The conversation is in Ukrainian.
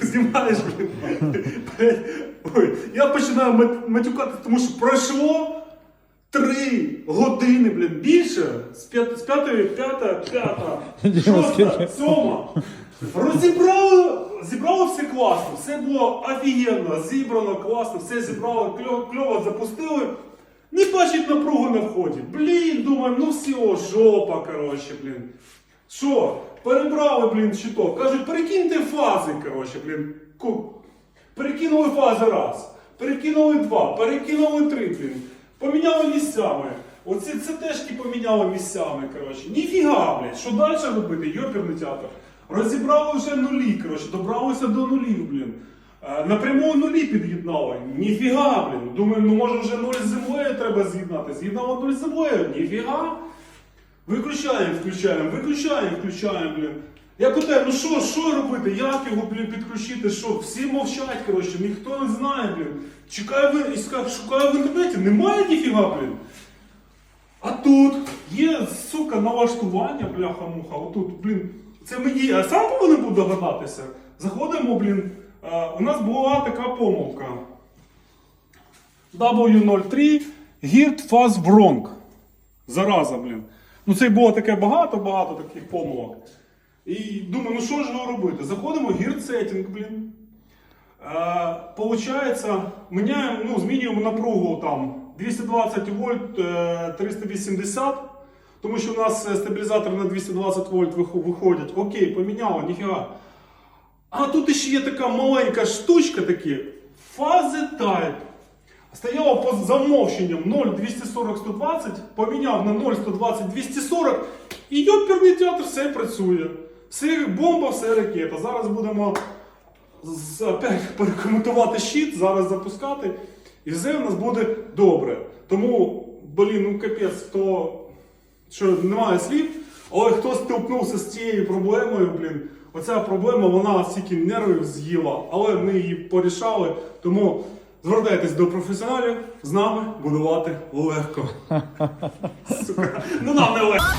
Ти знімаєш, блін. Ой, я починаю матюкати, тому що пройшло три години, блін, більше. З, п'ят, з п'ятої, п'ята, п'ята, шоста, сьома. Розібрали, зібрали все класно, все було офігенно, зібрано, класно, все зібрали, кльово, кльово запустили. Не бачить напругу на вході. Блін, думаю, ну все, жопа, коротше, блін. Що? Перебрали, блін, щиток. Кажуть, перекиньте фази, коротше, блін. Перекинули фази раз, перекинули два, перекинули три, блін. Поміняли місцями. Оці цетешки поміняли місцями, коротше. Ніфіга, блядь. Що далі робити? Йоперний театр. Розібрали вже нулі, коротше, добралися до нулів, блін. Е, Напряму нулі під'єднали. Ніфіга, блін. Думаю, ну може вже нуль з землею треба з'єднати. З'єднали нуль з землею. Ніфіга. Виключаємо, включаємо, виключаємо, включаємо, блін. Я питаю, ну що, що робити? Як його, блін, підключити? Що? Всі мовчать, коротше, ніхто не знає, блін. Чекаю в і шукаю в інтернеті, немає ніфіга, блін. А тут є, сука, налаштування, бляха-муха. Отут, блін, це мені, я сам повинен був догадатися. Заходимо, блін. е, у нас була така помилка. W03 Girt Fuzz Wrong. Зараза, блін. Ну це було таке багато-багато таких помилок. І думаю, ну що ж його робити? Заходимо в Setting, блін. Е, Получається, міняємо, ну, змінюємо напругу там 220 вольт е, 380, тому що у нас е, стабілізатор на 220 вольт вих- виходять. Окей, поміняли, ніфіга. А тут ще є така маленька штучка такі. Фази Type. Стояло по замовченням 0,240 120, поміняв на 0,120 240 і йоперний театр все працює. Все бомба, все ракета. Зараз будемо перекоментувати щит, зараз запускати, і все у нас буде добре. Тому, блін, ну капець, хто що немає слів, але хто столкнувся з цією проблемою, блін, оця проблема вона стільки нервів з'їла, але ми її порішали. Тому звертайтесь до професіоналів, з нами будувати легко. Сука, ну нам не легко.